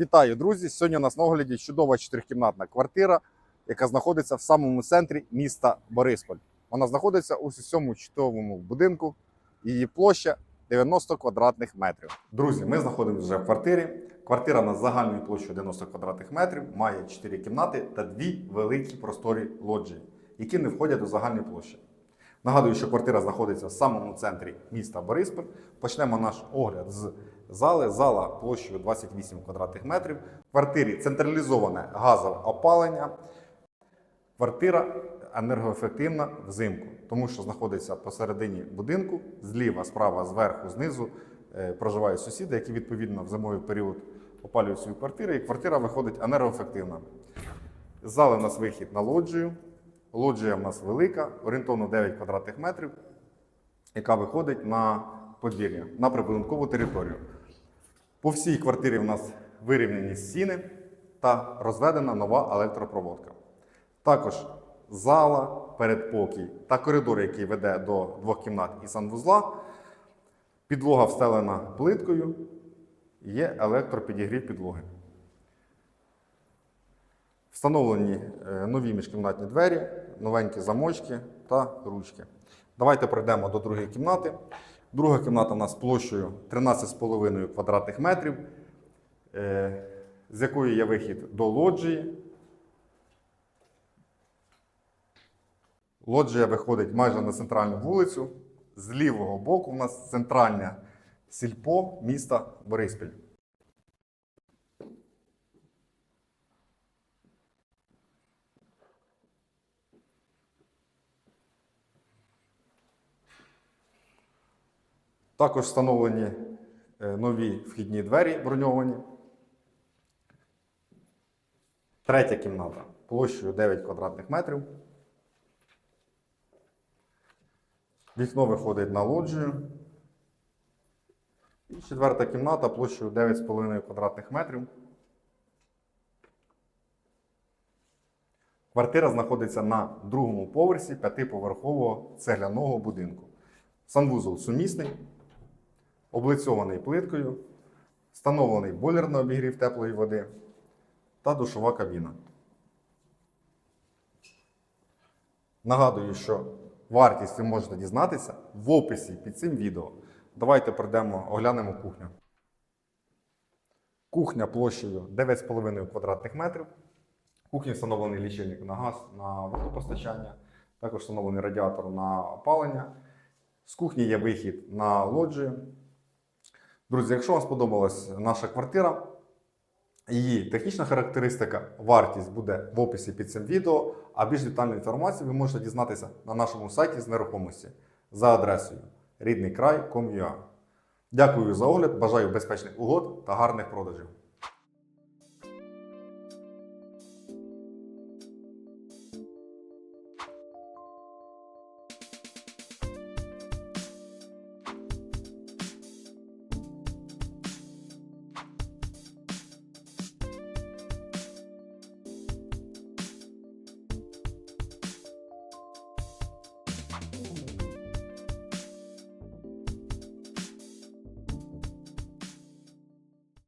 Вітаю, друзі! Сьогодні у нас на огляді чудова чотирикімнатна квартира, яка знаходиться в самому центрі міста Борисполь. Вона знаходиться у цьому чудовому будинку. Її площа 90 квадратних метрів. Друзі, ми знаходимося вже в квартирі. Квартира на загальною площею 90 квадратних метрів має 4 кімнати та дві великі просторі лоджії, які не входять до загальної площі. Нагадую, що квартира знаходиться в самому центрі міста Борисполь. Почнемо наш огляд з зали. Зала площею 28 квадратних метрів. В квартирі централізоване газове опалення. Квартира енергоефективна взимку, тому що знаходиться посередині будинку, зліва, справа, зверху, знизу е, проживають сусіди, які відповідно в зимовий період опалюють свої квартири, і квартира виходить енергоефективна. Зали у нас вихід на лоджію. Лоджія в нас велика, орієнтовно 9 квадратних метрів, яка виходить на подвір'я, на прибудинкову територію. По всій квартирі в нас вирівняні стіни та розведена нова електропроводка. Також зала, передпокій та коридор, який веде до двох кімнат і санвузла. Підлога встелена плиткою, є електропідігрів підлоги. Встановлені е, нові міжкімнатні двері, новенькі замочки та ручки. Давайте пройдемо до другої кімнати. Друга кімната у нас площею 13,5 квадратних метрів, е, з якої є вихід до лоджії. Лоджія виходить майже на центральну вулицю. З лівого боку у нас центральне сільпо міста Бориспіль. Також встановлені е, нові вхідні двері броньовані. Третя кімната площею 9 квадратних метрів. Вікно виходить на лоджію. І четверта кімната площею 9,5 квадратних метрів. Квартира знаходиться на другому поверсі п'ятиповерхового цегляного будинку. Санвузол сумісний, облицьований плиткою, встановлений бойлер на обігрів теплої води та душова кабіна. Нагадую, що вартість ви можете дізнатися в описі під цим відео. Давайте пройдемо, оглянемо кухню. Кухня площею 9,5 квадратних метрів. Кухні встановлений лічильник на газ на водопостачання, також встановлений радіатор на опалення. З кухні є вихід на лоджію. Друзі, якщо вам сподобалась наша квартира, її технічна характеристика, вартість буде в описі під цим відео, а більш детальну інформацію ви можете дізнатися на нашому сайті з нерухомості за адресою ріднийкрай.com.ua. Дякую за огляд, бажаю безпечних угод та гарних продажів.